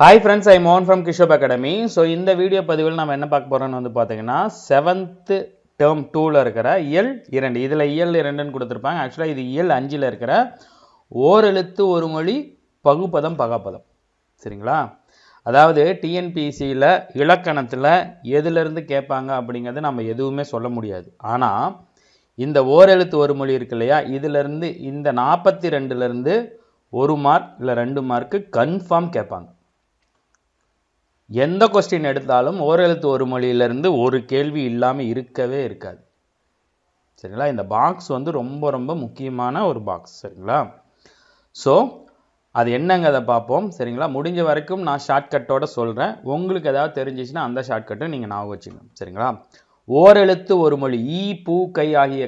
Hi friends I மோன் from கிஷோப் academy so இந்த வீடியோ பதிவில் நம்ம என்ன பார்க்க போகிறோம்னு வந்து பார்த்தீங்கன்னா செவன்த்து டேர்ம் டூவில் இருக்கிற இயல் இரண்டு. இதில் இயல் இரண்டுன்னு கொடுத்துருப்பாங்க. ஆக்சுவலாக இது இயல் அஞ்சில் இருக்கிற ஓரெழுத்து ஒரு மொழி பகுப்பதம் பகாப்பதம். சரிங்களா? அதாவது டிஎன்பிசியில் இலக்கணத்தில் எதுலேருந்து கேட்பாங்க அப்படிங்கிறத நம்ம எதுவுமே சொல்ல முடியாது. ஆனால் இந்த ஓரெழுத்து ஒரு மொழி இருக்கு இல்லையா? இதிலேருந்து இந்த நாற்பத்தி ரெண்டுலேருந்து ஒரு மார்க் இல்லை ரெண்டு மார்க்கு கன்ஃபார்ம் கேட்பாங்க. எந்த கொஸ்டின் எடுத்தாலும் ஓரெழுத்து ஒரு மொழியிலேருந்து ஒரு கேள்வி இல்லாமல் இருக்கவே இருக்காது. சரிங்களா? இந்த பாக்ஸ் வந்து ரொம்ப ரொம்ப முக்கியமான ஒரு பாக்ஸ் சரிங்களா? ஸோ அது என்னங்கிறத பார்ப்போம். சரிங்களா? முடிஞ்ச வரைக்கும் நான் ஷார்ட்கட்டோட சொல்கிறேன் உங்களுக்கு ஏதாவது தெரிஞ்சிச்சுன்னா அந்த ஷார்ட்கட்டும் நீங்கள் ஞாபகம் வச்சுக்கணும். சரிங்களா? ஓரெழுத்து ஒரு மொழி ஈ பூ கை ஆகிய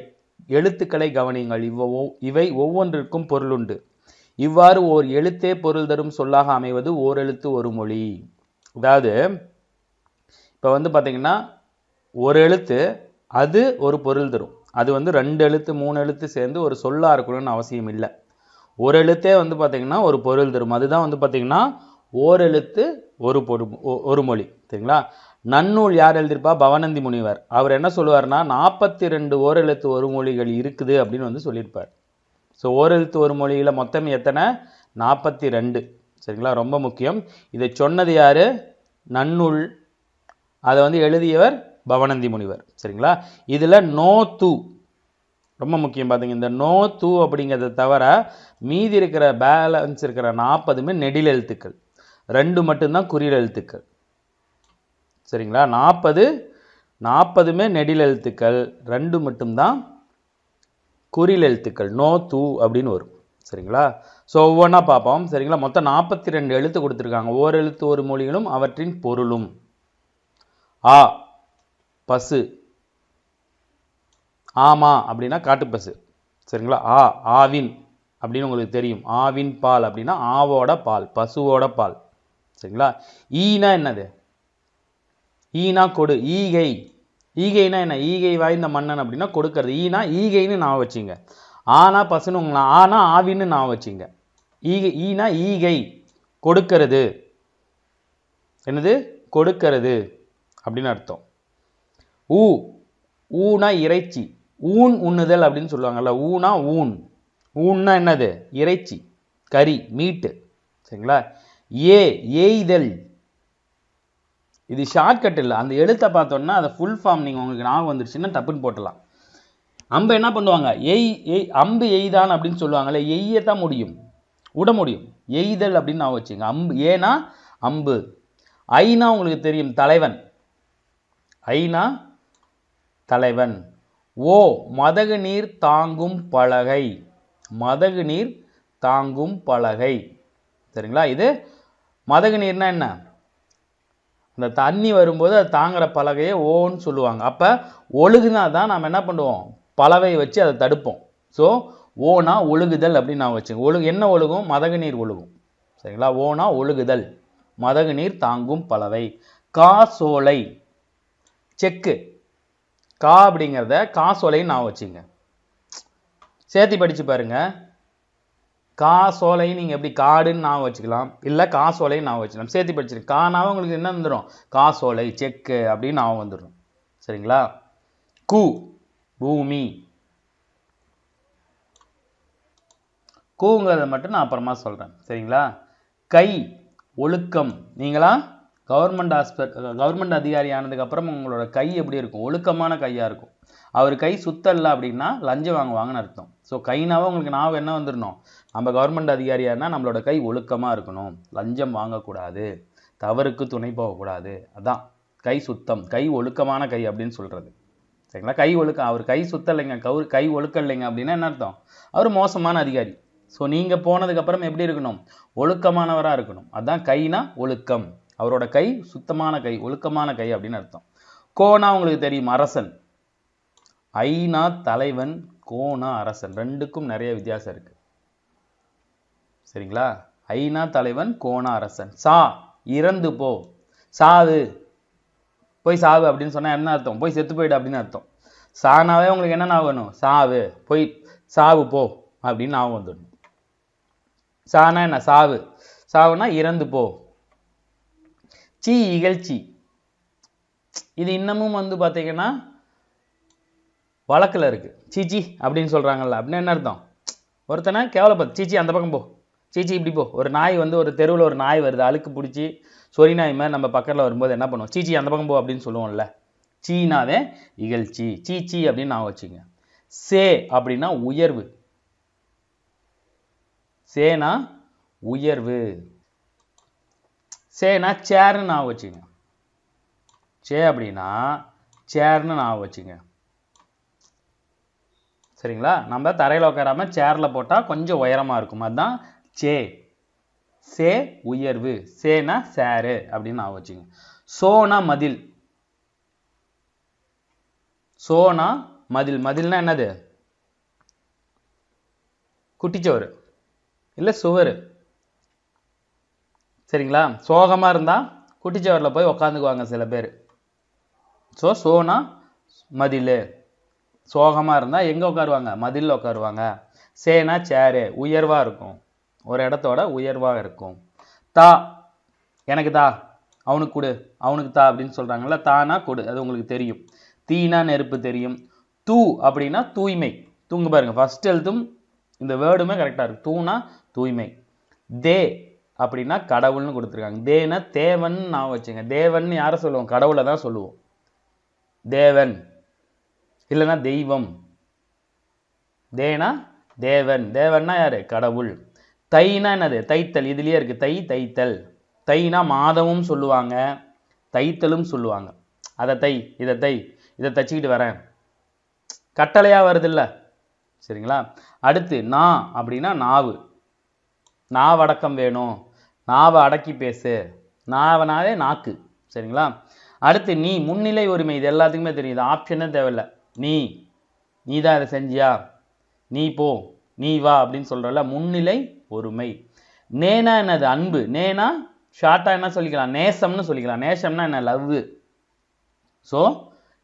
எழுத்துக்களை கவனியுங்கள். இவ் இவை ஒவ்வொன்றிற்கும் பொருளுண்டு இவ்வாறு ஓர் எழுத்தே பொருள் தரும் சொல்லாக அமைவது ஓரெழுத்து ஒரு மொழி. அதாவது இப்போ வந்து பார்த்தீங்கன்னா ஒரு எழுத்து அது ஒரு பொருள் தரும். அது வந்து ரெண்டு எழுத்து மூணு எழுத்து சேர்ந்து ஒரு சொல்லாக இருக்கணும்னு அவசியம் இல்லை. ஒரு எழுத்தே வந்து பார்த்தீங்கன்னா ஒரு பொருள் தரும். அதுதான் வந்து பார்த்தீங்கன்னா ஓரெழுத்து ஒரு பொரு ஒ- ஒரு மொழி. சரிங்களா? நன்னூல் யார் எழுதியிருப்பா? பவனந்தி முனிவர். அவர் என்ன சொல்லுவார்னா நாற்பத்தி ரெண்டு ஓரெழுத்து ஒரு மொழிகள் இருக்குது அப்படின்னு வந்து சொல்லியிருப்பார். ஸோ ஓரெழுத்து ஒரு மொழியில் மொத்தம் எத்தனை? நாற்பத்தி ரெண்டு சரிங்களா? ரொம்ப முக்கியம். இதை சொன்னது யார்? நன்னூல் அதை வந்து எழுதியவர் பவனந்தி முனிவர். சரிங்களா? இதில் நோ தூ. ரொம்ப முக்கியம் பார்த்தீங்க இந்த நோ தூ அப்படிங்கிறத தவிர மீதி இருக்கிற பேலன்ஸ் இருக்கிற நாற்பதுமே நெடில் எழுத்துக்கள். ரெண்டு மட்டும்தான் குறியல் எழுத்துக்கள். சரிங்களா? நாற்பது நாற்பதுமே நெடில் எழுத்துக்கள். ரெண்டு மட்டும்தான் குறில் எழுத்துக்கள். நோ தூ அப்படின்னு வரும். சரிங்களா? ஸோ ஒவ்வொன்றா பார்ப்போம். சரிங்களா? மொத்தம் நாற்பத்தி ரெண்டு எழுத்து கொடுத்துருக்காங்க. ஓர் எழுத்து ஒரு மொழிகளும் அவற்றின் பொருளும். ஆ பசு. ஆமா அப்படின்னா காட்டுப்பசு. சரிங்களா? ஆ ஆவின் அப்படின்னு உங்களுக்கு தெரியும். ஆவின் பால் அப்படின்னா ஆவோட பால் பசுவோட பால். சரிங்களா? ஈனா என்னது? ஈனா கொடு ஈகை. ஈகைனா என்ன? ஈகை வாய்ந்த மன்னன் அப்படின்னா கொடுக்கறது. ஈனா ஈகைன்னு நான் வச்சிங்க. ஆனா பசுன்னு உங்களை ஆனா ஆவின்னு நான் வச்சிங்க. ஈகை ஈனா ஈகை. கொடுக்கிறது. என்னது? கொடுக்கிறது. அப்படின்னு அர்த்தம். ஊ ஊனா இறைச்சி. ஊன் உண்ணுதல் அப்படின்னு சொல்லுவாங்கல்ல ஊனா ஊன். ஊன்னா என்னது? இறைச்சி. கறி மீட்டு. சரிங்களா? ஏ ஏய்தல். இது ஷார்ட்கட் இல்லை. அந்த எழுத்தை பார்த்தோன்னா அதை ஃபுல் ஃபார்ம் நீங்கள் உங்களுக்கு ஞாபகம் வந்துருச்சுன்னா டப்புன்னு போட்டலாம் அம்பை என்ன பண்ணுவாங்க? எய் எய் அம்பு எய்தான் அப்படின்னு சொல்லுவாங்கல்ல எய்யத்தான் முடியும். விட முடியும். எய்தல் அப்படின்னு நான் வச்சுங்க அம்பு ஏனா அம்பு. ஐனா உங்களுக்கு தெரியும் தலைவன். ஐனா தலைவன். ஓ மதகு நீர் தாங்கும் பலகை. மதகு நீர் தாங்கும் பலகை. சரிங்களா? இது மதகு நீர்னா என்ன? அந்த தண்ணி வரும்போது அது தாங்குற பலகையை ஓன்னு சொல்லுவாங்க. அப்போ ஒழுகுனா தான் நாம் என்ன பண்ணுவோம்? பலவையை வச்சு அதை தடுப்போம். ஸோ ஓனா ஒழுகுதல் அப்படின்னு நான் வச்சுங்க ஒழு என்ன ஒழுகும்? மதகு நீர் ஒழுகும். சரிங்களா? ஓனா ஒழுகுதல். மதகு நீர் தாங்கும் பலவை. காசோலை செக்கு. கா அப்படிங்கிறத காசோலைன்னு நான் வச்சுங்க சேர்த்து படித்து பாருங்க. காசோலை நீங்கள் எப்படி காடுன்னு நான் வச்சுக்கலாம். இல்லை காசோலைன்னு நான் வச்சுக்கலாம். சேர்த்து படிச்சிருக்கேன் கானாவே உங்களுக்கு என்ன வந்துடும் காசோலை செக்கு அப்படின்னு நான் வந்துடும் சரிங்களா? கூ. பூமி. கூங்கிறத மட்டும் நான் அப்புறமா சொல்கிறேன் சரிங்களா? கை ஒழுக்கம். நீங்களா? கவர்மெண்ட் ஹாஸ்பிட்டல் கவர்மெண்ட் அதிகாரி ஆனதுக்கப்புறம் உங்களோட கை எப்படி இருக்கும்? ஒழுக்கமான கையாக இருக்கும். அவர் கை சுத்தல்ல அப்படின்னா லஞ்சம் வாங்குவாங்கன்னு அர்த்தம். ஸோ கைனாவே உங்களுக்கு நான் என்ன வந்துடணும்? நம்ம கவர்மெண்ட் அதிகாரியாக இருந்தால் நம்மளோட கை ஒழுக்கமாக இருக்கணும். லஞ்சம் வாங்கக்கூடாது. தவறுக்கு துணை போகக்கூடாது. அதான். கை சுத்தம். கை ஒழுக்கமான கை அப்படின்னு சொல்கிறது சரிங்களா? கை ஒழுக்கம் அவர் கை சுத்தலைங்க கவு கை ஒழுக்கம் இல்லைங்க அப்படின்னா என்ன அர்த்தம்? அவர் மோசமான அதிகாரி. ஸோ நீங்கள் போனதுக்கப்புறம் எப்படி இருக்கணும்? ஒழுக்கமானவராக இருக்கணும். அதான் கைனா ஒழுக்கம். அவரோட கை சுத்தமான கை ஒழுக்கமான கை அப்படின்னு அர்த்தம். கோனா உங்களுக்கு தெரியும் அரசன். ஐநா தலைவன் கோனா அரசன். ரெண்டுக்கும் நிறைய வித்தியாசம் இருக்கு. சரிங்களா? ஐநா தலைவன் கோனா அரசன். சா இறந்து போ. சாவு. போய் சாவு அப்படின்னு சொன்னா என்ன அர்த்தம்? போய் செத்து போயிடு அப்படின்னு அர்த்தம். சானாவே உங்களுக்கு என்ன ஞாபகம் வேணும்? சாவு. போய் சாவு போ அப்படின்னு ஞாபகம் வந்துடணும். சானா என்ன? சாவு. சாவுனா இறந்து போ. சி இகழ்ச்சி. இது இன்னமும் வந்து பார்த்தீங்கன்னா வழக்கில் இருக்கு. சீச்சி அப்படின்னு சொல்றாங்கல்ல. அப்படின்னு என்ன அர்த்தம்? ஒருத்தனை கேவலப்பத்து சீச்சி அந்த பக்கம் போ. சீச்சி இப்படி போ. ஒரு நாய் வந்து ஒரு தெருவில் ஒரு நாய் வருது அழுக்கு பிடிச்சி சொறி நாய் மாதிரி நம்ம பக்கத்தில் வரும்போது என்ன பண்ணுவோம்? சீச்சி அந்த பக்கம் போ அப்படின்னு சொல்லுவோம்ல. சீனாவே இகழ்ச்சி. சீச்சி அப்படின்னு நான் வச்சுங்க. சே அப்படின்னா உயர்வு. சேனா உயர்வு. சேனா சேர்னு நான் வச்சுங்க. சே அப்படின்னா சேர்னு நான் வச்சுங்க. சரிங்களா? நம்ம தரையில் உட்காராம சேர்ல போட்டா கொஞ்சம் உயரமா இருக்கும். அதுதான் சே. சே உயர்வு. சேனா சேரு அப்படின்னு நான் வச்சுங்க. சோனா மதில். சோனா மதில். மதில்னா என்னது? குட்டிச்சோறு. இல்லை சுவர். சரிங்களா? சோகமாக இருந்தால் குட்டிச்சோரில் போய் உக்காந்துக்குவாங்க சில பேர். ஸோ சோனா மதில். சோகமாக இருந்தால் எங்கே உட்காருவாங்க மதிலில் உட்காருவாங்க சேனா சேரு. உயர்வாக இருக்கும். ஒரு இடத்தோட உயர்வாக இருக்கும். தா எனக்கு தா அவனுக்கு கொடு அவனுக்கு தா அப்படின்னு சொல்கிறாங்கல்ல தானா கொடு அது உங்களுக்கு தெரியும். தீனா நெருப்பு தெரியும். தூ அப்படின்னா தூய்மை. தூங்க பாருங்கள் ஃபர்ஸ்ட் எழுத்தும் இந்த வேர்டுமே கரெக்டாக இருக்கும் தூனா தூய்மை. தே அப்படின்னா கடவுள்னு கொடுத்துருக்காங்க. தேனா தேவன் நான் வச்சுங்க. தேவன் யாரை சொல்லுவோம்? கடவுளை தான் சொல்லுவோம். தேவன். இல்லைன்னா தெய்வம். தேனா தேவன். தேவன்னா யார்? கடவுள். தைனா என்னது? தைத்தல். இதுலேயே இருக்குது தை தைத்தல். தைனா மாதமும் சொல்லுவாங்க. தைத்தலும் சொல்லுவாங்க. அதை தை இதை தை இதை தச்சுக்கிட்டு வரேன். கட்டளையாக வருதில்ல. சரிங்களா? அடுத்து நா அப்படின்னா நாவு. நாவடக்கம் வேணும். நாவை அடக்கி பேசு. நாவனாவே நாக்கு. சரிங்களா? அடுத்து நீ முன்னிலை உரிமை. இது எல்லாத்துக்குமே தெரியும். இது ஆப்ஷனே தேவையில்ல. நீ நீ தான் இதை செஞ்சியா? நீ போ. நீ வா அப்படின்னு சொல்கிறல முன்னிலை ஒருமை நேனா என்னது? அன்பு. நேனா? ஷார்ட்டா என்ன சொல்லிக்கலாம்? நேசம்னு சொல்லிக்கலாம். நேசம்னா என்ன? லவ் ஸோ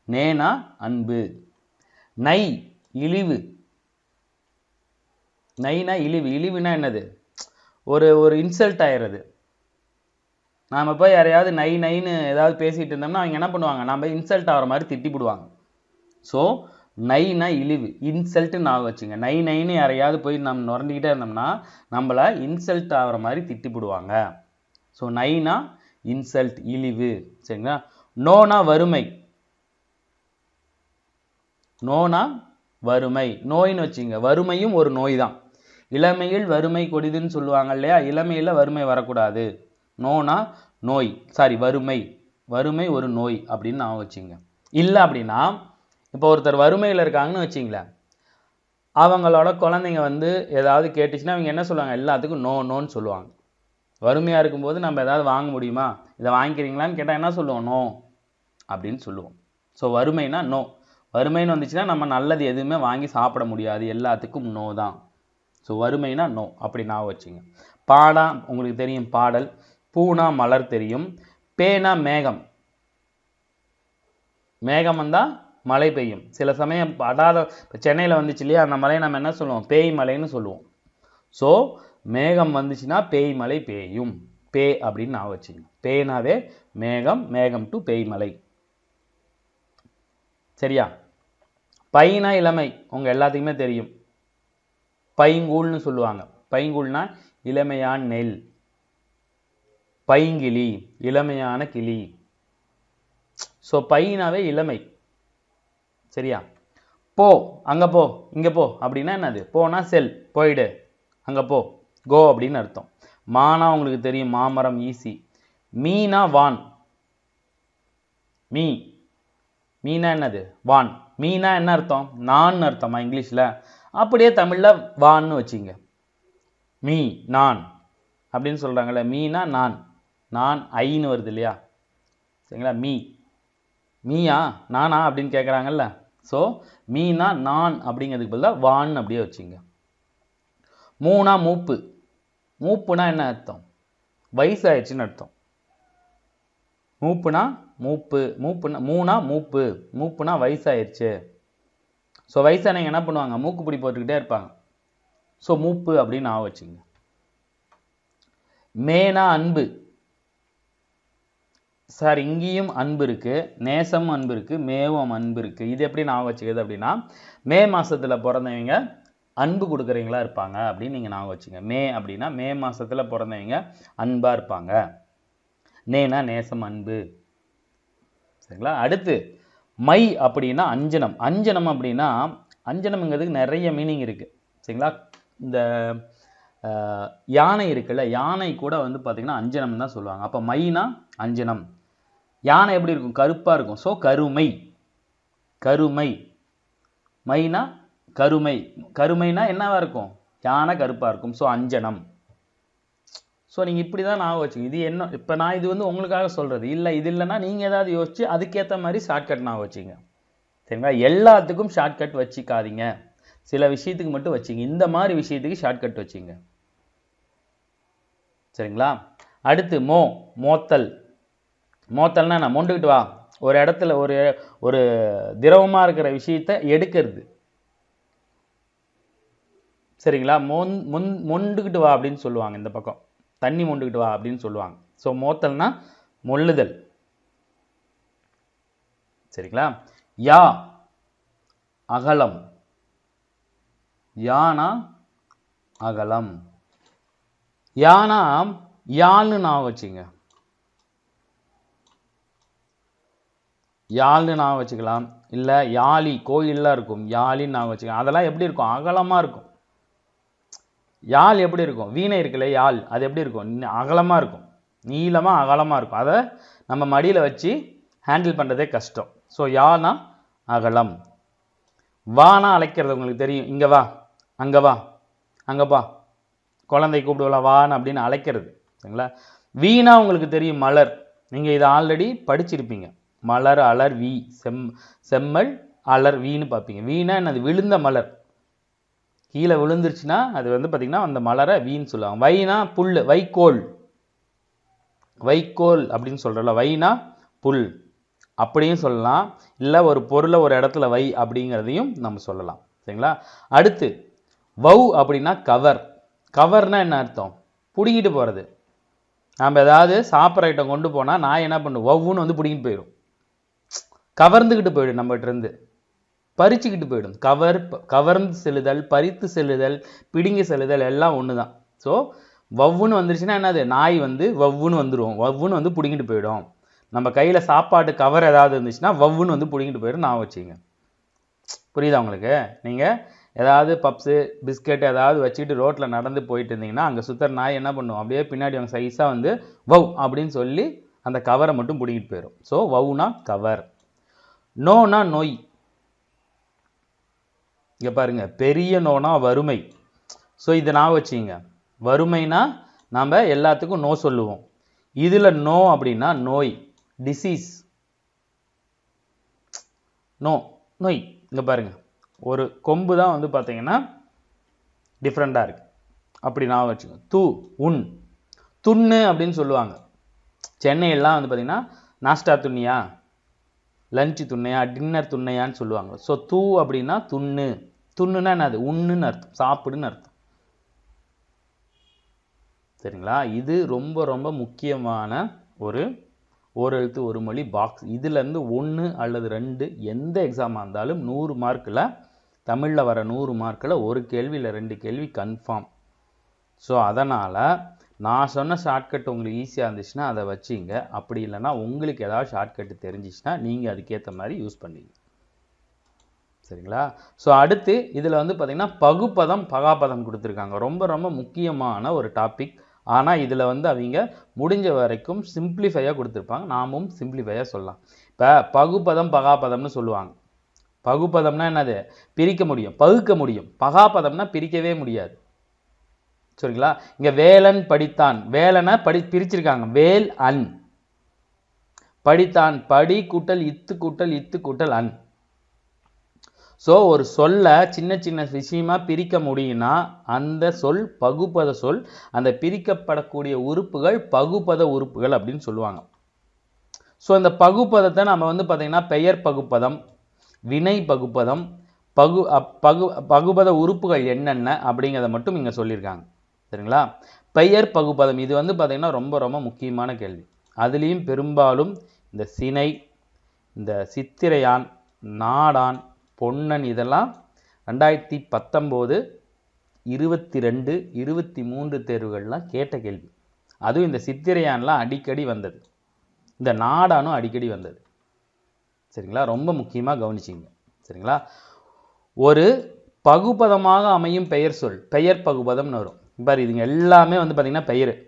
நேனா? அன்பு. நை இழிவு. நைனா இழிவு. இழிவுனா என்னது? ஒரு ஒரு இன்சல்ட் ஆயிடுறது நாம் போய் யாரையாவது நை நைன்னு ஏதாவது பேசிகிட்டு இருந்தோம்னா அவங்க என்ன பண்ணுவாங்க? நம்ம இன்சல்ட் ஆகிற மாதிரி திட்டி போடுவாங்க ஸோ நைனா இழிவு இன்சல்ட்டு நான் வச்சுங்க. நை நைன்னு யாரையாவது போய் நம்ம நுரண்டிக்கிட்டே இருந்தோம்னா நம்மள இன்சல்ட் ஆகிற மாதிரி திட்டிப்பிடுவாங்க. ஸோ நைனா இன்சல்ட் இழிவு. சரிங்களா? நோனா வறுமை. நோனா வறுமை. நோயின்னு வச்சுங்க. வறுமையும் ஒரு நோய் தான் இளமையில் வறுமை கொடிதுன்னு சொல்லுவாங்க இல்லையா? இளமையில வறுமை வரக்கூடாது. நோனா நோய். சாரி வறுமை. வறுமை ஒரு நோய் அப்படின்னு நான் வச்சுங்க. இல்லை அப்படின்னா இப்போ ஒருத்தர் வறுமையில் இருக்காங்கன்னு வச்சிங்களேன் அவங்களோட குழந்தைங்க வந்து ஏதாவது கேட்டுச்சுன்னா அவங்க என்ன சொல்லுவாங்க? எல்லாத்துக்கும் நோ நோன்னு சொல்லுவாங்க. வறுமையாக இருக்கும்போது நம்ம ஏதாவது வாங்க முடியுமா? இதை வாங்கிக்கிறீங்களான்னு கேட்டால் என்ன சொல்லுவோம்? நோ அப்படின்னு சொல்லுவோம். ஸோ வறுமைனா நோ வறுமைன்னு வந்துச்சுன்னா நம்ம நல்லது எதுவுமே வாங்கி சாப்பிட முடியாது. எல்லாத்துக்கும் நோ தான். ஸோ வறுமைனா நோ அப்படி நான் வச்சுங்க. பாடா உங்களுக்கு தெரியும் பாடல். பூனா மலர் தெரியும். பேனா மேகம். மேகம் வந்தால் மழை பெய்யும். சில சமயம் படாத இப்போ சென்னையில் வந்துச்சு இல்லையா அந்த மழையை நம்ம என்ன சொல்லுவோம்? பேய் மழைன்னு சொல்லுவோம். ஸோ மேகம் வந்துச்சுன்னா பேய் மழை பெய்யும். பே அப்படின்னு நான் வச்சுங்க பேனாவே மேகம் மேகம் டு பேய் மலை சரியா? பைனா இளமை. உங்க எல்லாத்துக்குமே தெரியும். பைங்கூழ்னு சொல்லுவாங்க. பைங்கூழ்னா இளமையான் நெல். பைங்கிளி இளமையான கிளி. ஸோ பைனாவே இளமை. சரியா? போ அங்கே போ இங்கே போ. அப்படின்னா என்னது? போனா செல் போயிடு. அங்கே போ கோ அப்படின்னு அர்த்தம். மானா உங்களுக்கு தெரியும் மாமரம் ஈஸி மீனா வான். மீ. மீனா என்னது? வான். மீனா என்ன அர்த்தம்? நான் அர்த்தமா இங்கிலீஷில்? அப்படியே தமிழில் வான்னு வச்சிங்க. மீ நான். அப்படின்னு சொல்கிறாங்கல்ல மீனா நான். நான் ஐன்னு வருது இல்லையா? சரிங்களா? மீ. மீயா நானா அப்படின்னு கேட்குறாங்கல்ல ஸோ மீனா நான் அப்படிங்கிறதுக்கு பதிலாக வான் அப்படியே வச்சிங்க. மூணா மூப்பு. மூப்புனா என்ன அர்த்தம்? வயசாயிடுச்சுன்னு அர்த்தம். மூப்புனா மூப்பு மூப்புனா மூணா மூப்பு. மூப்புனா வயசாயிருச்சு ஸோ வயசானவங்க என்ன பண்ணுவாங்க? மூக்கு பிடி போட்டுக்கிட்டே இருப்பாங்க. ஸோ மூப்பு அப்படின்னு ஆ வச்சுங்க. மேனா அன்பு. சார் இங்கேயும் அன்பு இருக்குது நேசம் அன்பு இருக்குது மேவும் அன்பு இருக்குது இது எப்படி நான் வச்சுக்கிறது அப்படின்னா மே மாதத்தில் பிறந்தவங்க அன்பு கொடுக்குறவங்களா இருப்பாங்க அப்படின்னு நீங்கள் ஞாபகம் வச்சுங்க. மே அப்படின்னா மே மாதத்தில் பிறந்தவங்க அன்பாக இருப்பாங்க. நேனா நேசம் அன்பு. சரிங்களா? அடுத்து மை அப்படின்னா அஞ்சனம். அஞ்சனம் அப்படின்னா அஞ்சனம்ங்கிறதுக்கு நிறைய மீனிங் இருக்கு. சரிங்களா? இந்த யானை இருக்குல்ல யானை கூட வந்து பார்த்தீங்கன்னா அஞ்சனம் தான் சொல்லுவாங்க. அப்போ மைனா அஞ்சனம். யானை எப்படி இருக்கும்? கருப்பாக இருக்கும். ஸோ கருமை. கருமை. மைனா கருமை. கருமைனா என்னவா இருக்கும்? யானை கருப்பாக இருக்கும். ஸோ அஞ்சனம். ஸோ நீங்கள் இப்படி தான் நான் வச்சு இது என்ன? இப்போ நான் இது வந்து உங்களுக்காக சொல்கிறது இல்லை இது இல்லைன்னா நீங்கள் ஏதாவது யோசிச்சு அதுக்கேற்ற மாதிரி ஷார்ட்கட் நான் வச்சுங்க சரிங்களா? எல்லாத்துக்கும் ஷார்ட்கட் வச்சுக்காதீங்க. சில விஷயத்துக்கு மட்டும் வச்சுங்க இந்த மாதிரி விஷயத்துக்கு ஷார்ட்கட் வச்சுங்க சரிங்களா? அடுத்து மோ. மோத்தல். மோத்தல்னா என்ன? மொண்டுக்கிட்டு வா. ஒரு இடத்துல ஒரு ஒரு திரவமாக இருக்கிற விஷயத்தை எடுக்கிறது. சரிங்களா? மொன் முன் மொண்டுக்கிட்டு வா அப்படின்னு சொல்லுவாங்க இந்த பக்கம். தண்ணி மொண்டுக்கிட்டு வா அப்படின்னு சொல்லுவாங்க. ஸோ மோத்தல்னா மொள்ளுதல். சரிங்களா? யா அகலம். யானா அகலம். யானா யான்னு நான் வச்சுங்க. யாழ்னு நான் வச்சுக்கலாம். இல்லை யாழி கோயிலெலாம் இருக்கும். யாழின்னு நான் வச்சுக்கலாம். அதெல்லாம் எப்படி இருக்கும்? அகலமாக இருக்கும். யாழ் எப்படி இருக்கும்? வீணை இருக்குல்ல யாழ். அது எப்படி இருக்கும்? அகலமாக அகலமா இருக்கும். நீளமாக அகலமா இருக்கும். அதை நம்ம மடியில் வச்சு ஹேண்டில் பண்ணுறதே கஷ்டம். ஸோ யானா அகலம். வானா அழைக்கிறது உங்களுக்கு தெரியும். இங்கே வா. அங்கே வா. அங்கே வா குழந்தை கூப்பிடுவலாம் வான்னு அப்படின்னு அழைக்கிறது. சரிங்களா? வீணா உங்களுக்கு தெரியும் மலர். நீங்கள் இதை ஆல்ரெடி படிச்சிருப்பீங்க. மலர் அலர் வீ செம் செம்மல் அலர் வீன்னு பார்ப்பீங்க. வீணா என்னது? விழுந்த மலர். கீழே விழுந்துருச்சுன்னா அது வந்து பார்த்தீங்கன்னா அந்த மலரை வீன்னு சொல்லுவாங்க. வைனா புல் வைக்கோல். வைக்கோல் அப்படின்னு சொல்கிறோம்ல வைனா புல். அப்படியும் சொல்லலாம். இல்லை ஒரு பொருளை ஒரு இடத்துல வை அப்படிங்கிறதையும் நம்ம சொல்லலாம். சரிங்களா? அடுத்து வவ் அப்படின்னா கவர். கவர்னா என்ன அர்த்தம்? பிடுங்கிட்டு போகிறது நாம் ஏதாவது சாப்பிட்ற ஐட்டம் கொண்டு போனால் நான் என்ன பண்ணுவேன்? வவ்வுன்னு வந்து பிடிங்கிட்டு போயிடும் கவர்ந்துக்கிட்டு போயிடும் நம்மகிட்ட இருந்து பறிச்சுக்கிட்டு போயிடும். கவர் கவர்ந்து செல்லுதல் பறித்து செல்லுதல் பிடுங்கி செல்லுதல் எல்லாம் ஒன்று தான் ஸோ வவ்வுன்னு வந்துருச்சுன்னா என்னது? நாய் வந்து வவ்வுன்னு வந்துடும் வவ்வுன்னு வந்து பிடுங்கிட்டு போயிடும். நம்ம கையில் சாப்பாட்டு கவர் ஏதாவது இருந்துச்சுன்னா வவ்வுன்னு வந்து பிடுங்கிட்டு போயிடும் நான் வச்சுங்க புரியுதா உங்களுக்கு? நீங்கள் ஏதாவது பப்ஸு பிஸ்கெட் ஏதாவது வச்சுக்கிட்டு ரோட்டில் நடந்து போயிட்டு இருந்தீங்கன்னா அங்கே சுத்தர் நாய் என்ன பண்ணுவோம் அப்படியே பின்னாடி அவங்க சைஸாக வந்து வவ் அப்படின்னு சொல்லி அந்த கவரை மட்டும் பிடிங்கிட்டு போயிடும் ஸோ வவ்னா கவர் நோனா நோய். இங்கே பாருங்க பெரிய நோனா வறுமை. ஸோ இதை நான் வச்சுங்க வறுமைனா நாம் எல்லாத்துக்கும் நோ சொல்லுவோம். இதில் நோ அப்படின்னா நோய் டிசீஸ் நோ நோய். இங்கே பாருங்க ஒரு கொம்பு தான் வந்து பார்த்தீங்கன்னா டிஃப்ரெண்ட்டாக இருக்குது அப்படி நான் வச்சுக்கோங்க. தூ உன். துண்ணு அப்படின்னு சொல்லுவாங்க. சென்னையெல்லாம் வந்து பார்த்தீங்கன்னா நாஸ்டா துண்ணியா? லஞ்சு துண்ணையா டின்னர் துண்ணையான்னு சொல்லுவாங்க. ஸோ தூ அப்படின்னா துண்ணு. துண்ணுன்னா என்னது? உண்ணுன்னு அர்த்தம். சாப்பிடுன்னு அர்த்தம். சரிங்களா? இது ரொம்ப ரொம்ப முக்கியமான ஒரு ஒரு எழுத்து ஒரு மொழி பாக்ஸ் இதுலேருந்து ஒன்று அல்லது ரெண்டு எந்த எக்ஸாமாக இருந்தாலும் நூறு மார்க்கில் தமிழில் வர நூறு மார்க்கில் ஒரு கேள்வி இல்லை ரெண்டு கேள்வி கன்ஃபார்ம் ஸோ அதனால் நான் சொன்ன ஷார்ட்கட் உங்களுக்கு ஈஸியாக இருந்துச்சுன்னா அதை வச்சிங்க. அப்படி இல்லைன்னா உங்களுக்கு ஏதாவது ஷார்ட்கட் தெரிஞ்சிச்சுன்னா நீங்கள் அதுக்கேற்ற மாதிரி யூஸ் பண்ணிங்க சரிங்களா? ஸோ அடுத்து இதில் வந்து பார்த்தீங்கன்னா பகுப்பதம் பகாப்பதம் கொடுத்துருக்காங்க. ரொம்ப ரொம்ப முக்கியமான ஒரு டாபிக் ஆனால் இதில் வந்து அவங்க முடிஞ்ச வரைக்கும் சிம்பிளிஃபையாக கொடுத்துருப்பாங்க. நாமும் சிம்பிளிஃபையாக சொல்லலாம். இப்போ பகுப்பதம் பகாப்பதம்னு சொல்லுவாங்க. பகுப்பதம்னா என்னது? பிரிக்க முடியும் பகுக்க முடியும். பகாப்பதம்னா பிரிக்கவே முடியாது. சரிங்களா? இங்கே வேலன் படித்தான். வேலனை படி பிரிச்சிருக்காங்க. வேல் அன். படித்தான். படி கூட்டல் இத்து கூட்டல் இத்து கூட்டல் அன். ஸோ ஒரு சொல்ல சின்ன சின்ன விஷயமா பிரிக்க முடியும்னா அந்த சொல் பகுப்பத சொல் அந்த பிரிக்கப்படக்கூடிய உறுப்புகள் பகுப்பத உறுப்புகள் அப்படின்னு சொல்லுவாங்க. ஸோ இந்த பகுப்பதத்தை நம்ம வந்து பார்த்தீங்கன்னா பெயர் பகுப்பதம் வினை பகுப்பதம் பகு அப்- பகு பகுபத உறுப்புகள் என்னென்ன அப்படிங்கிறத மட்டும் இங்கே சொல்லியிருக்காங்க. சரிங்களா? பெயர் பகுப்பதம் இது வந்து பார்த்திங்கன்னா ரொம்ப ரொம்ப முக்கியமான கேள்வி. அதுலேயும் பெரும்பாலும் இந்த சினை இந்த சித்திரையான் நாடான் பொன்னன் இதெல்லாம் ரெண்டாயிரத்தி பத்தொம்போது இருபத்தி ரெண்டு இருபத்தி மூன்று தேர்வுகள்லாம் கேட்ட கேள்வி. அதுவும் இந்த சித்திரையான்லாம் அடிக்கடி வந்தது. இந்த நாடானும் அடிக்கடி வந்தது. சரிங்களா? ரொம்ப முக்கியமாக கவனிச்சிங்க. சரிங்களா? ஒரு பகுபதமாக அமையும் பெயர் சொல் பெயர் பகுபதம்னு வரும். பாரு இதுங்க எல்லாமே வந்து பார்த்திங்கன்னா பெயர்.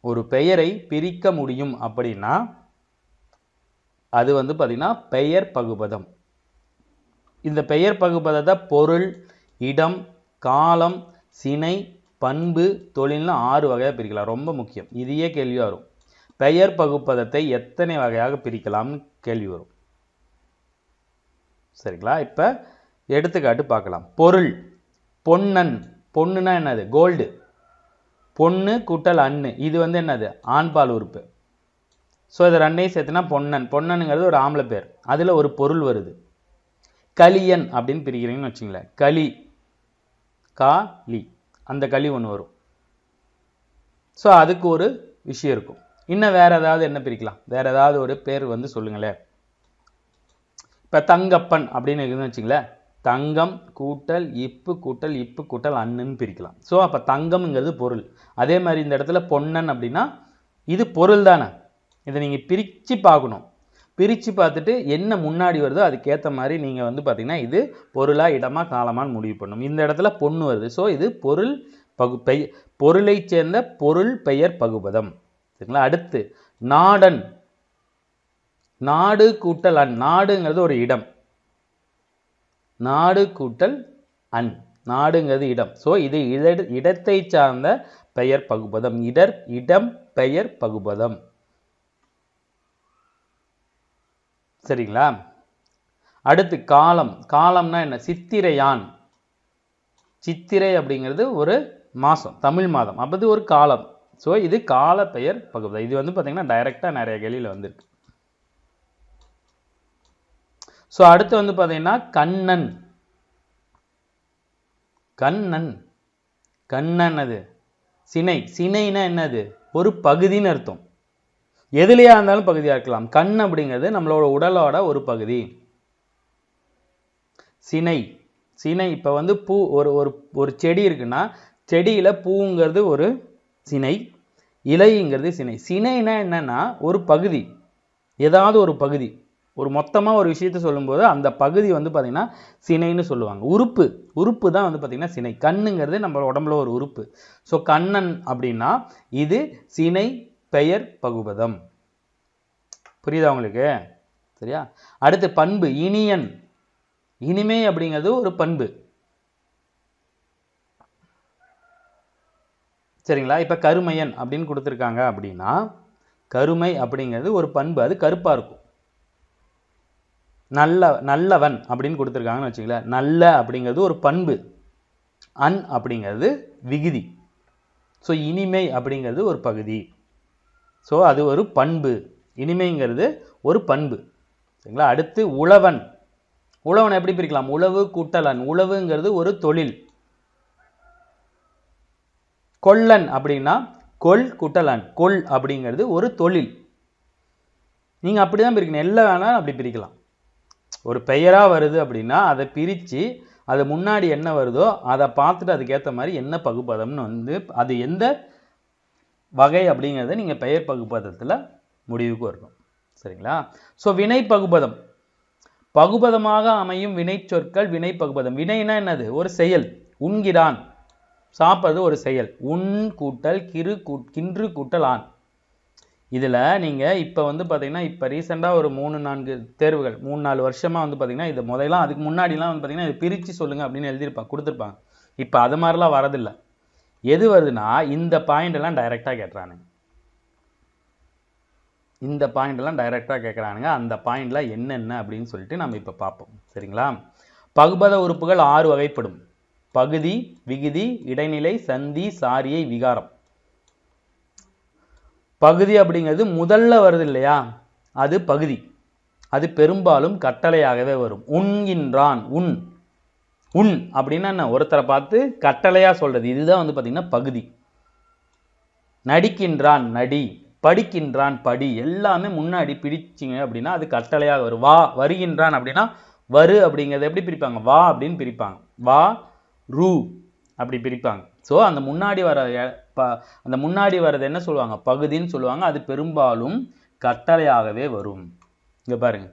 ஒரு பெயரை பிரிக்க முடியும் அப்படின்னா அது வந்து பார்த்தீங்கன்னா பெயர் பகுபதம். இந்த பெயர் பகுபதத்தை பொருள் இடம் காலம் சினை பண்பு தொழில்னு ஆறு வகையாக பிரிக்கலாம். ரொம்ப முக்கியம். இதையே கேள்வி வரும். பெயர் பகுப்பதத்தை எத்தனை வகையாக பிரிக்கலாம்னு கேள்வி வரும். சரிங்களா? இப்போ எடுத்துக்காட்டு பார்க்கலாம். பொருள். பொன்னன். பொண்ணுனா என்னது? கோல்டு. பொண்ணு கூட்டல் அன்னு இது வந்து என்னது? ஆண்பால் உறுப்பு. ஸோ இது ரெண்டையும் சேர்த்துனா பொன்னன். பொன்னனுங்கிறது ஒரு ஆம்பளை பேர். அதில் ஒரு பொருள் வருது. கலியன் அப்படின்னு பிரிக்கிறீங்கன்னு வச்சுங்களேன். களி. கா லி. அந்த களி ஒன்று வரும். ஸோ அதுக்கு ஒரு விஷயம் இருக்கும். இன்னும் வேறு ஏதாவது என்ன பிரிக்கலாம்? வேறு ஏதாவது ஒரு பேர் வந்து சொல்லுங்களேன். இப்போ தங்கப்பன் அப்படின்னு இருக்குதுன்னு வச்சுங்களேன். தங்கம் கூட்டல் இப்பு கூட்டல் இப்பு கூட்டல் அண்ணுன்னு பிரிக்கலாம். ஸோ அப்போ தங்கம்ங்கிறது பொருள். அதே மாதிரி இந்த இடத்துல பொன்னன் அப்படின்னா இது பொருள் தானே. இதை நீங்கள் பிரித்து பார்க்கணும். பிரித்து பார்த்துட்டு என்ன முன்னாடி வருதோ அதுக்கேற்ற மாதிரி நீங்கள் வந்து பார்த்தீங்கன்னா இது பொருளாக இடமா காலமான்னு முடிவு பண்ணணும் இந்த இடத்துல பொண்ணு வருது. ஸோ இது பொருள் பகு பெய் பொருளைச் சேர்ந்த பொருள் பெயர் பகுபதம். சரிங்களா? அடுத்து நாடன். நாடு கூட்டல் அன் நாடுங்கிறது ஒரு இடம். நாடு கூட்டல் அன். நாடுங்கிறது இடம். ஸோ இது இட இடத்தை சார்ந்த பெயர் பகுபதம். இடர் இடம் பெயர் பகுபதம். சரிங்களா? அடுத்து காலம். காலம்னா என்ன? சித்திரையான். சித்திரை அப்படிங்கிறது ஒரு மாதம் தமிழ் மாதம். அப்போது ஒரு காலம். ஸோ இது கால பெயர் பகுதி இது வந்து பார்த்திங்கன்னா டைரெக்டாக நிறைய கேள்வியில் வந்திருக்கு. ஸோ அடுத்து வந்து பார்த்தீங்கன்னா கண்ணன். கண்ணன். கண்ணன் அது. சினை. சினைனா என்னது? ஒரு பகுதின்னு அர்த்தம். எதுலையா இருந்தாலும் பகுதியாக இருக்கலாம். கண் அப்படிங்கிறது நம்மளோட உடலோட ஒரு பகுதி. சினை. சினை. இப்போ வந்து பூ ஒரு ஒரு ஒரு செடி இருக்குன்னா செடியில் பூங்கிறது ஒரு சினை. இலைங்கிறது சினை. சினைனா என்னன்னா ஒரு பகுதி. ஏதாவது ஒரு பகுதி. ஒரு மொத்தமாக ஒரு விஷயத்தை சொல்லும்போது அந்த பகுதி வந்து பார்த்திங்கன்னா சினைன்னு சொல்லுவாங்க. உறுப்பு. உறுப்பு தான் வந்து பார்த்திங்கன்னா சினை. கண்ணுங்கிறது நம்ம உடம்புல ஒரு உறுப்பு. ஸோ கண்ணன் அப்படின்னா இது சினை பெயர் பகுபதம். புரியுதா உங்களுக்கு? சரியா? அடுத்து பண்பு. இனியன். இனிமை அப்படிங்கிறது ஒரு பண்பு. சரிங்களா? இப்போ கருமையன் அப்படின்னு கொடுத்துருக்காங்க அப்படின்னா கருமை அப்படிங்கிறது ஒரு பண்பு. அது கருப்பாக இருக்கும். நல்ல நல்லவன் அப்படின்னு கொடுத்துருக்காங்கன்னு வச்சுக்கல நல்ல அப்படிங்கிறது ஒரு பண்பு. அன் அப்படிங்கிறது விகுதி. ஸோ இனிமை அப்படிங்கிறது ஒரு பகுதி. ஸோ அது ஒரு பண்பு. இனிமைங்கிறது ஒரு பண்பு. சரிங்களா? அடுத்து உழவன். உழவனை எப்படி பிரிக்கலாம்? உழவு கூட்டலன். உழவுங்கிறது ஒரு தொழில். கொல்லன் அப்படின்னா கொல் குட்டலன். கொல் அப்படிங்கிறது ஒரு தொழில். நீங்கள் அப்படி தான் பிரிக்கணும். எல்லாம் வேணாலும் அப்படி பிரிக்கலாம். ஒரு பெயராக வருது அப்படின்னா அதை பிரித்து அது முன்னாடி என்ன வருதோ அதை பார்த்துட்டு அதுக்கேற்ற மாதிரி என்ன பகுப்பதம்னு வந்து அது எந்த வகை அப்படிங்கிறத நீங்கள் பெயர் பகுப்பதத்தில் முடிவுக்கு வரணும். சரிங்களா? ஸோ வினை பகுபதம் பகுபதமாக அமையும் வினை சொற்கள் வினை பகுபதம் வினைனா என்னது? ஒரு செயல். உண்கிறான் சாப்பிட்றது ஒரு செயல். உன் கூட்டல் கிரு கூ கின்று கூட்டல் ஆண். இதில் நீங்கள் இப்போ வந்து பார்த்தீங்கன்னா இப்போ ரீசெண்டாக ஒரு மூணு நான்கு தேர்வுகள் மூணு நாலு வருஷமாக வந்து பார்த்தீங்கன்னா இது முதலாம் அதுக்கு முன்னாடிலாம் வந்து பார்த்தீங்கன்னா இது பிரித்து சொல்லுங்கள் அப்படின்னு எழுதியிருப்பாங்க கொடுத்துருப்பாங்க. இப்போ அது மாதிரிலாம் வரதில்லை. எது வருதுன்னா இந்த பாயிண்டெல்லாம் டைரெக்டாக கேட்டுறானுங்க இந்த பாயிண்டெல்லாம் டைரெக்டாக கேட்குறானுங்க. அந்த பாயிண்டில் என்னென்ன அப்படின்னு சொல்லிட்டு நம்ம இப்போ பார்ப்போம். சரிங்களா? பகுபத உறுப்புகள் ஆறு வகைப்படும். பகுதி விகுதி இடைநிலை சந்தி சாரியை விகாரம். பகுதி அப்படிங்கிறது முதல்ல வருது இல்லையா? அது பகுதி. அது பெரும்பாலும் கட்டளையாகவே வரும். உண்கின்றான். உன். உன் அப்படின்னா என்ன? ஒருத்தரை பார்த்து கட்டளையாக சொல்கிறது இதுதான் வந்து பார்த்திங்கன்னா பகுதி. நடிக்கின்றான் நடி. படிக்கின்றான் படி. எல்லாமே முன்னாடி பிடிச்சிங்க அப்படின்னா அது கட்டளையாக வரும். வா வருகின்றான் அப்படின்னா வரு அப்படிங்கிறத எப்படி பிரிப்பாங்க? வா அப்படின்னு பிரிப்பாங்க. வா ரூ அப்படி பிரிப்பாங்க. ஸோ அந்த முன்னாடி வர ப- அந்த முன்னாடி வர்றது என்ன சொல்லுவாங்க? பகுதின்னு சொல்லுவாங்க. அது பெரும்பாலும் கட்டளையாகவே வரும். இங்கே பாருங்க.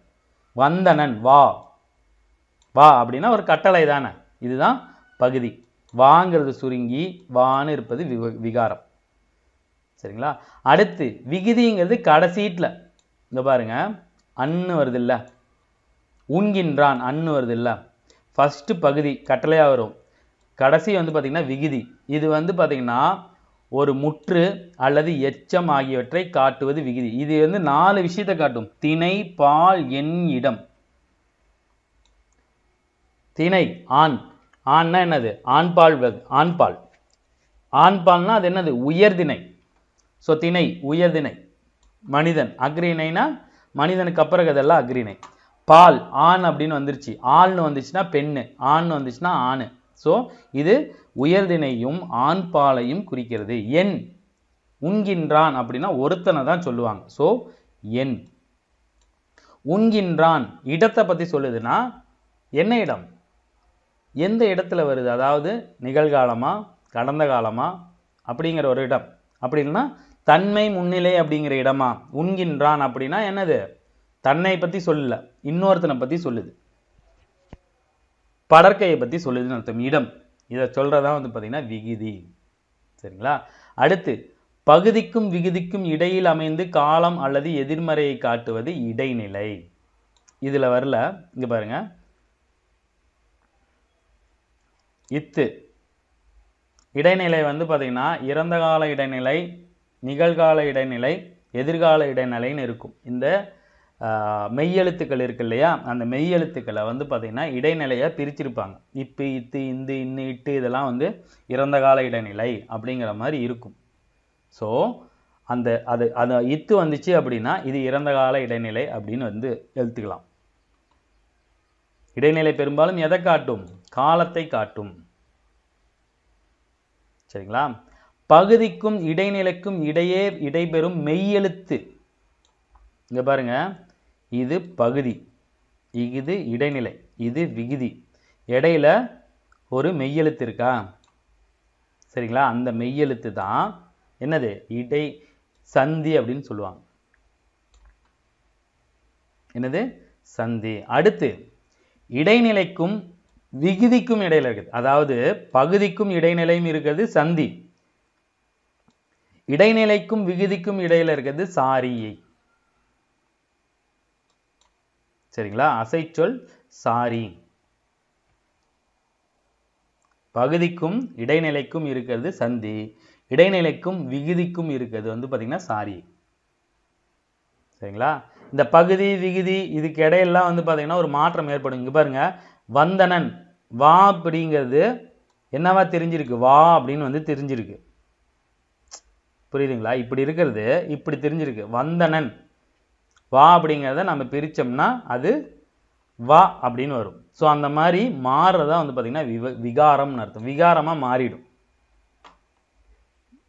வந்தனன் வா. வா அப்படின்னா ஒரு கட்டளை தானே. இதுதான் பகுதி. வாங்கிறது சுருங்கி வான்னு இருப்பது விவ- விகாரம். சரிங்களா? அடுத்து விகுதிங்கிறது கடைசீட்டில் இங்க பாருங்க. அன்னு வருது இல்லை உண்கின்றான் அன்னு வருது இல்ல ஃபஸ்ட்டு பகுதி கட்டளையா வரும். கடைசி வந்து பாத்தீங்கன்னா விகுதி. இது வந்து பாத்தீங்கன்னா ஒரு முற்று அல்லது எச்சம் ஆகியவற்றை காட்டுவது விகுதி. இது வந்து நாலு விஷயத்தை காட்டும். திணை பால் எண் இடம். திணை ஆண். ஆண்னா என்னது? ஆண்பால் ஆண்பால் ஆண்பால்னா அது என்னது? உயர்திணை ஸோ திணை உயர்திணை மனிதன். அக்ரிணைனா மனிதனுக்கு அப்புறம் இதெல்லாம் அக்ரிணை பால் ஆண் அப்படின்னு வந்துருச்சு. ஆள்னு வந்துச்சுன்னா பெண்ணு. ஆண் வந்துச்சுன்னா ஆணு. ஸோ இது உயர்தினையும் ஆண் பாலையும் குறிக்கிறது. எண் உண்கின்றான் அப்படின்னா ஒருத்தனை தான் சொல்லுவாங்க. ஸோ எண் உண்கின்றான். இடத்தை பத்தி சொல்லுதுன்னா என்ன இடம்? எந்த இடத்துல வருது? அதாவது நிகழ்காலமா கடந்த காலமா அப்படிங்கிற ஒரு இடம். அப்படி இல்லைன்னா தன்மை முன்னிலை அப்படிங்கிற இடமா? உண்கின்றான் அப்படின்னா என்னது? தன்னை பத்தி சொல்லல. இன்னொருத்தனை பத்தி சொல்லுது. படற்கையை பத்தி சொல்லுதுன்னு அர்த்தம். இடம். இதை சொல்றதா வந்து பாத்தீங்கன்னா விகுதி. சரிங்களா? அடுத்து பகுதிக்கும் விகுதிக்கும் இடையில் அமைந்து காலம் அல்லது எதிர்மறையை காட்டுவது இடைநிலை. இதுல வரல. இங்கே பாருங்க. இத்து. இடைநிலை வந்து பாத்தீங்கன்னா இறந்த கால இடைநிலை நிகழ்கால இடைநிலை எதிர்கால இடைநிலைன்னு இருக்கும். இந்த மெய்யெழுத்துக்கள் இருக்கு இல்லையா? அந்த மெய்யெழுத்துக்களை வந்து பார்த்திங்கன்னா இடைநிலையை பிரிச்சிருப்பாங்க. இப்பு இத்து இந்து இன்னு இட்டு இதெல்லாம் வந்து இறந்த கால இடைநிலை அப்படிங்கிற மாதிரி இருக்கும். ஸோ அந்த அது அது இத்து வந்துச்சு அப்படின்னா இது இறந்த கால இடைநிலை அப்படின்னு வந்து எழுத்துக்கலாம். இடைநிலை பெரும்பாலும் எதை காட்டும்? காலத்தை காட்டும். சரிங்களா? பகுதிக்கும் இடைநிலைக்கும் இடையே இடைபெறும் மெய்யெழுத்து. இங்கே பாருங்க. இது பகுதி. இது இடைநிலை. இது விகுதி. இடையில ஒரு மெய்யெழுத்து இருக்கா? சரிங்களா? அந்த மெய்யெழுத்து தான் என்னது? இடை சந்தி அப்படின்னு சொல்லுவாங்க. என்னது? சந்தி. அடுத்து இடைநிலைக்கும் விகுதிக்கும் இடையில இருக்குது. அதாவது பகுதிக்கும் இடைநிலையும் இருக்கிறது சந்தி. இடைநிலைக்கும் விகுதிக்கும் இடையில இருக்கிறது சாரியை. சரிங்களா? அசைச்சொல் சாரி. பகுதிக்கும் இடைநிலைக்கும் இருக்கிறது சந்தி. இடைநிலைக்கும் விகுதிக்கும் இருக்கிறது வந்து பாத்தீங்கன்னா சாரி. சரிங்களா? இந்த பகுதி விகுதி இதுக்கு இடையெல்லாம் வந்து பாத்தீங்கன்னா ஒரு மாற்றம் ஏற்படும். இங்க பாருங்க. வந்தனன் வா அப்படிங்கிறது என்னவா தெரிஞ்சிருக்கு? வா அப்படின்னு வந்து தெரிஞ்சிருக்கு. புரியுதுங்களா? இப்படி இருக்கிறது இப்படி தெரிஞ்சிருக்கு. வந்தனன். வா அப்படிங்கிறத நம்ம பிரித்தோம்னா அது வா அப்படின்னு வரும். ஸோ அந்த மாதிரி மாறுறதா வந்து பார்த்தீங்கன்னா விவ விகாரம்னு அர்த்தம். விகாரமாக மாறிடும்.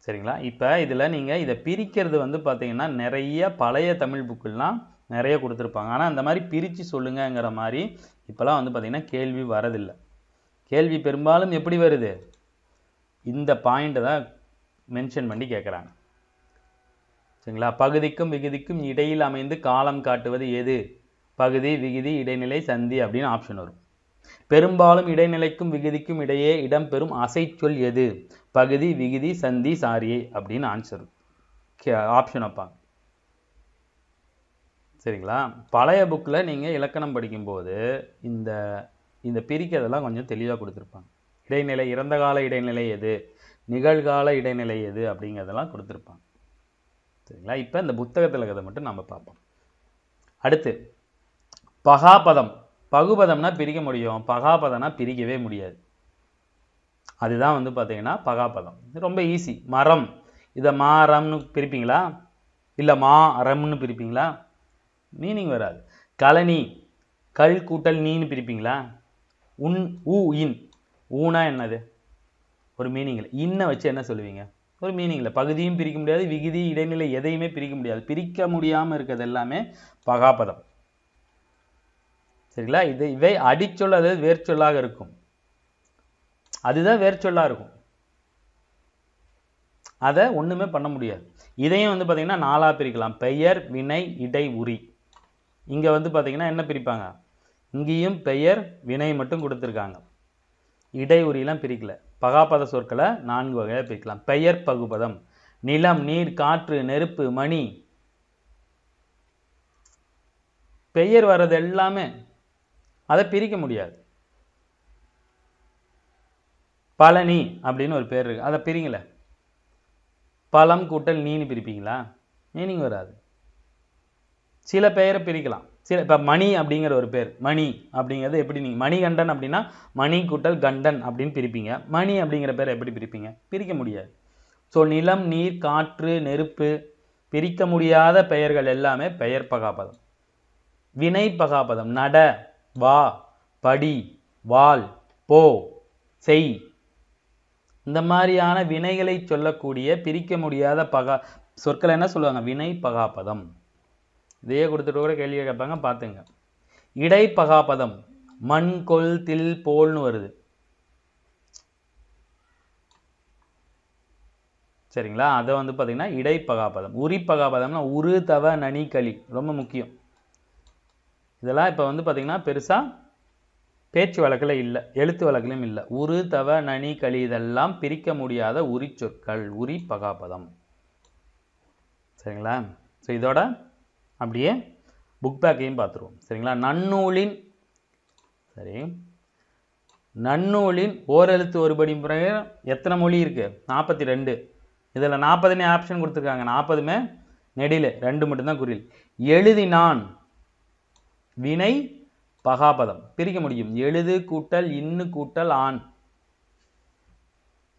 சரிங்களா? இப்போ இதில் நீங்கள் இதை பிரிக்கிறது வந்து பார்த்திங்கன்னா நிறைய பழைய தமிழ் புக்கெல்லாம் நிறைய கொடுத்துருப்பாங்க. ஆனால் அந்த மாதிரி பிரித்து சொல்லுங்கங்கிற மாதிரி இப்போலாம் வந்து பார்த்திங்கன்னா கேள்வி வரதில்லை. கேள்வி பெரும்பாலும் எப்படி வருது? இந்த பாயிண்ட்டை தான் மென்ஷன் பண்ணி கேட்குறாங்க சரிங்களா? பகுதிக்கும் விகுதிக்கும் இடையில் அமைந்து காலம் காட்டுவது எது? பகுதி விகுதி இடைநிலை சந்தி அப்படின்னு ஆப்ஷன் வரும். பெரும்பாலும் இடைநிலைக்கும் விகுதிக்கும் இடையே இடம்பெறும் அசைச்சொல் எது? பகுதி விகுதி சந்தி சாரியை அப்படின்னு ஆன்சர் ஆப்ஷன் வைப்பாங்க சரிங்களா? பழைய புக்கில் நீங்கள் இலக்கணம் படிக்கும்போது இந்த இந்த பிரிக்கிறதெல்லாம் கொஞ்சம் தெளிவாக கொடுத்துருப்பாங்க. இடைநிலை இறந்த கால இடைநிலை எது? நிகழ்கால இடைநிலை எது? அப்படிங்கிறதெல்லாம் கொடுத்துருப்பாங்க. சரிங்களா? இப்போ இந்த புத்தகத்தில் இருக்கிறத மட்டும் நம்ம பார்ப்போம். அடுத்து பகாபதம். பகுபதம்னா பிரிக்க முடியும். பகாபதம்னா பிரிக்கவே முடியாது. அதுதான் வந்து பார்த்தீங்கன்னா பகாபதம். இது ரொம்ப ஈஸி மரம். இதை மாரம்னு பிரிப்பீங்களா? இல்லை மா ரம்னு பிரிப்பீங்களா? மீனிங் வராது. கழனி. கல் கூட்டல் நீன்னு பிரிப்பீங்களா? உன் ஊ இன். ஊனா என்னது? ஒரு மீனிங் இல்லை. இன்னை வச்சு என்ன சொல்லுவீங்க? ஒரு மீனிங் இல்லை. பகுதியும் பிரிக்க முடியாது விகுதி இடைநிலை எதையுமே பிரிக்க முடியாது. பிரிக்க முடியாமல் இருக்கிறது எல்லாமே பகாபதம். சரிங்களா? இது இவை அடிச்சொல் அதாவது வேர்ச்சொல்லாக இருக்கும். அதுதான் வேர்ச்சொல்லா இருக்கும். அதை ஒண்ணுமே பண்ண முடியாது. இதையும் வந்து பார்த்திங்கன்னா நாலா பிரிக்கலாம். பெயர் வினை இடை உரி. இங்க வந்து பார்த்திங்கன்னா என்ன பிரிப்பாங்க? இங்கேயும் பெயர் வினை மட்டும் கொடுத்துருக்காங்க. இடை உரியெல்லாம் பிரிக்கலை. பகாபத சொற்களை நான்கு வகையாக பிரிக்கலாம். பெயர் பகுபதம் நிலம் நீர் காற்று நெருப்பு மணி. பெயர் வர்றது எல்லாமே அதை பிரிக்க முடியாது. பழனி அப்படின்னு ஒரு பேர் இருக்கு. அதை பிரிங்கள. பழம் கூட்டல் நீனு பிரிப்பீங்களா? மீனிங் வராது. சில பெயரை பிரிக்கலாம். சில இப்போ மணி அப்படிங்கிற ஒரு பேர் மணி அப்படிங்கிறது எப்படி நீங்கள் மணிகண்டன் அப்படின்னா மணி கூட்டல் கண்டன் அப்படின்னு பிரிப்பீங்க. மணி அப்படிங்கிற பேரை எப்படி பிரிப்பீங்க? பிரிக்க முடியாது. ஸோ நிலம் நீர் காற்று நெருப்பு பிரிக்க முடியாத பெயர்கள் எல்லாமே பெயர் பகாபதம். வினை பகாபதம் நட வா படி வால் போ செய். இந்த மாதிரியான வினைகளை சொல்லக்கூடிய பிரிக்க முடியாத பகா சொற்களை என்ன சொல்லுவாங்க? வினை பகாபதம். இதையே கொடுத்துட்டு கூட கேள்வி கேட்பாங்க பார்த்துங்க. இடைப்பகாபதம் மண் கொல் தில் போல்னு வருது. சரிங்களா? அதை வந்து பார்த்தீங்கன்னா இடைப்பகாபதம். உரிப்பகாபதம்னா உரு தவ நனி களி. ரொம்ப முக்கியம். இதெல்லாம் இப்போ வந்து பார்த்தீங்கன்னா பெருசாக பேச்சு வழக்கில் இல்லை எழுத்து வழக்கிலும் இல்லை. உரு தவ நனி களி இதெல்லாம் பிரிக்க முடியாத உரி சொற்கள் உரி பகாபதம் சரிங்களா? ஸோ இதோட அப்படியே புக் பேக்கையும் பார்த்துருவோம். சரிங்களா? நன்னூலின் சரி. நன்னூலின் ஓரெழுத்து ஒருபடி முறைய எத்தனை மொழி இருக்கு? நாற்பத்தி ரெண்டு இதில் நாற்பதுனே ஆப்ஷன் கொடுத்துருக்காங்க. நாற்பதுமே நெடியில் ரெண்டு மட்டும்தான் குறில் எழுதினான் வினை பகாபதம். பிரிக்க முடியும். எழுது கூட்டல் இன்னு கூட்டல் ஆண்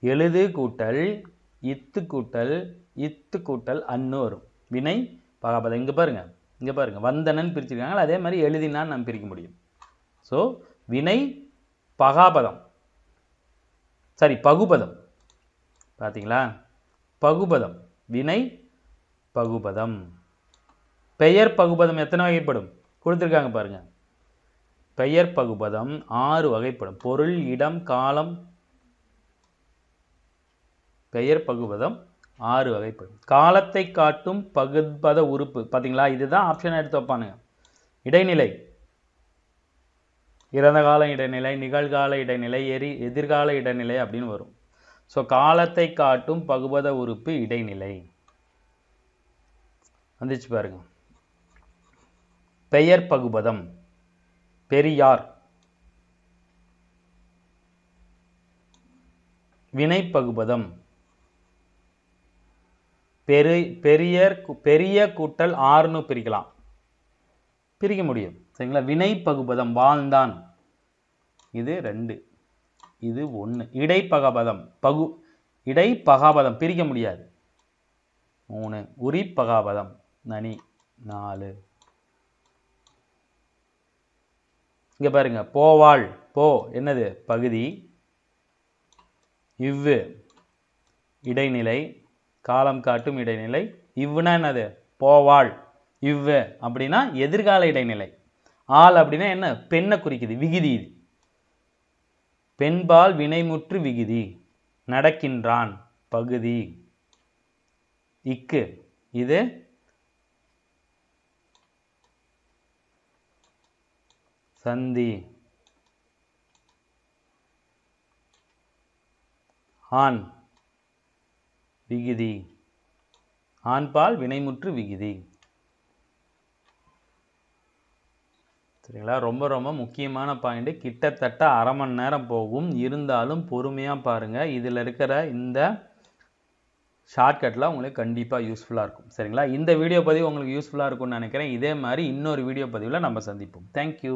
எழுது கூட்டல் இத்து கூட்டல் இத்து கூட்டல் அன்னு வரும். வினை பகாபதம். இங்க பாருங்க இங்க பாருங்க. வந்தனன் பிரிச்சிருக்காங்க. அதே மாதிரி எழுதினான்னு நம்ம பிரிக்க முடியும். ஸோ வினை பகாபதம். சாரி பகுபதம். பார்த்தீங்களா பகுபதம். வினை பகுபதம். பெயர் பகுபதம் எத்தனை வகைப்படும்? கொடுத்துருக்காங்க பாருங்க. பெயர் பகுபதம் ஆறு வகைப்படும். பொருள் இடம் காலம். பெயர் பகுபதம் ஆறு வகைப்படும். காலத்தை காட்டும் பகுத்பத உறுப்பு. பார்த்தீங்களா இதுதான் ஆப்ஷன் எடுத்து வைப்பானுங்க. இடைநிலை. இறந்த கால இடைநிலை நிகழ்கால இடைநிலை எரி எதிர்கால இடைநிலை அப்படின்னு வரும். ஸோ காலத்தை காட்டும் பகுபத உறுப்பு இடைநிலை. வந்துச்சு பாருங்க. பெயர் பகுபதம் பெரியார். வினை பகுபதம் பெரு பெரியர் பெரிய கூட்டல் ஆறுன்னு பிரிக்கலாம். பிரிக்க முடியும். சரிங்களா? வினை பகுபதம் வாழ்ந்தான். இது ரெண்டு. இது ஒன்று இடைப்பகபதம். பகு இடைப்பகாபதம் பிரிக்க முடியாது. மூணு. உரி பகாபதம் நனி. நாலு. இங்க பாருங்க. போவாள். போ. என்னது? பகுதி. இவ்வு. இடைநிலை. காலம் காட்டும் இடைநிலை. இவ்வுனா என்னது? போவாள். இவ்வு அப்படின்னா எதிர்கால இடைநிலை. ஆள் அப்படின்னா என்ன? பெண்ணை குறிக்குது. விகுதி இது. பெண்பால் வினைமுற்று விகுதி. நடக்கின்றான். பகுதி. இக்கு. இது சந்தி. ஆண். விகுதி. ஆண்பால் வினைமுற்று விகுதி. சரிங்களா? ரொம்ப ரொம்ப முக்கியமான பாயிண்ட் கிட்டத்தட்ட அரை மணி நேரம் போகும். இருந்தாலும் பொறுமையாக பாருங்கள் இதில் இருக்கிற இந்த ஷார்ட்கட்லாம் உங்களுக்கு கண்டிப்பாக யூஸ்ஃபுல்லாக இருக்கும். சரிங்களா? இந்த வீடியோ பதிவு உங்களுக்கு யூஸ்ஃபுல்லாக இருக்கும்னு நினைக்கிறேன். இதே மாதிரி இன்னொரு வீடியோ பதிவில் நம்ம சந்திப்போம். தேங்க்யூ